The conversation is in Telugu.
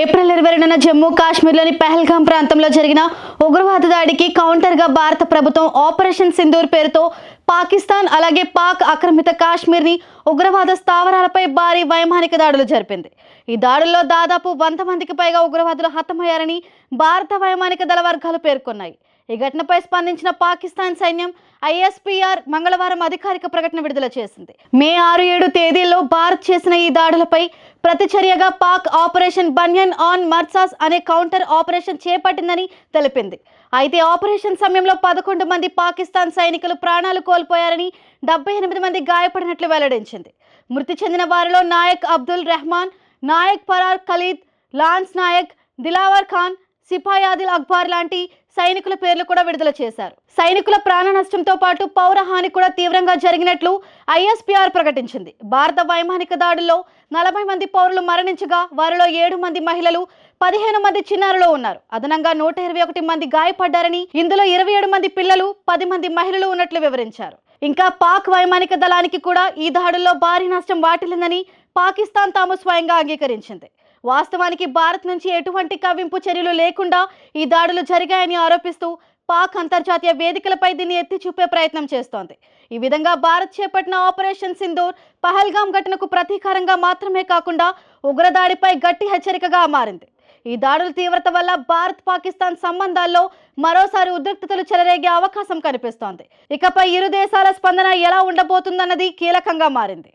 ఏప్రిల్ ఇరవై రెండున జమ్మూ కాశ్మీర్లోని పెహల్గాం ప్రాంతంలో జరిగిన ఉగ్రవాద దాడికి కౌంటర్గా భారత ప్రభుత్వం ఆపరేషన్ సింధూర్ పేరుతో పాకిస్తాన్ అలాగే పాక్ ఆక్రమిత కాశ్మీర్ని ఉగ్రవాద స్థావరాలపై భారీ వైమానిక దాడులు జరిపింది. ఈ దాడుల్లో దాదాపు వంద మందికి పైగా ఉగ్రవాదులు హతమయ్యారని భారత వైమానిక దళ వర్గాలు పేర్కొన్నాయి. ఈ ఘటనపై స్పందించిన పాకిస్తాన్ సైన్యం ఐఎస్పీఆర్ మంగళవారం అధికారిక ప్రకటన విడుదల చేసింది. మే ఆరు ఏడు తేదీల్లో భారత్ చేసిన ఈ దాడులపై ప్రతిచర్యగా పాక్ ఆపరేషన్ బన్యన్ ఆన్ మర్సాస్ అనే కౌంటర్ ఆపరేషన్ చేపట్టిందని తెలిపింది. అయితే ఆపరేషన్ సమయంలో పదకొండు మంది పాకిస్తాన్ సైనికులు ప్రాణాలు కోల్పోయారని డెబ్బై ఎనిమిది మంది గాయపడినట్లు వెల్లడించింది. మృతి చెందిన వారిలో నాయక్ అబ్దుల్ రెహమాన్ నాయక్ పరార్ ఖలీద్ లాన్స్ నాయక్ దిలావర్ ఖాన్ సిపాయాదిల్ అక్బార్ లాంటి సైనికుల పేర్లు కూడా విడుదల చేశారు. సైనికుల ప్రాణ నష్టంతో పాటు పౌర హాని కూడా తీవ్రంగా జరిగినట్లు ఐఎస్పీఆర్ ప్రకటించింది. భారత వైమానిక దాడుల్లో నలభై మంది పౌరులు మరణించగా వారిలో ఏడు మంది మహిళలు పదిహేను మంది చిన్నారులు ఉన్నారు. అదనంగా నూట ఇరవై ఒకటి మంది గాయపడ్డారని ఇందులో ఇరవై ఏడు మంది పిల్లలు పది మంది మహిళలు ఉన్నట్లు వివరించారు. ఇంకా పాక్ వైమానిక దళానికి కూడా ఈ దాడుల్లో భారీ నష్టం వాటిల్లిందని పాకిస్తాన్ తాము స్వయంగా అంగీకరించింది. వాస్తవానికి భారత్ నుంచి ఎటువంటి కవ్వింపు చర్యలు లేకుండా ఈ దాడులు జరిగాయని ఆరోపిస్తూ పాక్ అంతర్జాతీయ వేదికలపై దీన్ని ఎత్తి చూపే ప్రయత్నం చేస్తోంది. ఈ విధంగా భారత్ చేపట్టిన ఆపరేషన్ సింధూర్ పహల్గాం ఘటనకు ప్రతీకారంగా మాత్రమే కాకుండా ఉగ్రదాడిపై గట్టి హెచ్చరికగా మారింది. ఈ దాడుల తీవ్రత వల్ల భారత్ పాకిస్తాన్ సంబంధాల్లో మరోసారి ఉద్రిక్తతలు చెలరేగే అవకాశం కనిపిస్తోంది. ఇకపై ఇరు దేశాల స్పందన ఎలా ఉండబోతుందన్నది కీలకంగా మారింది.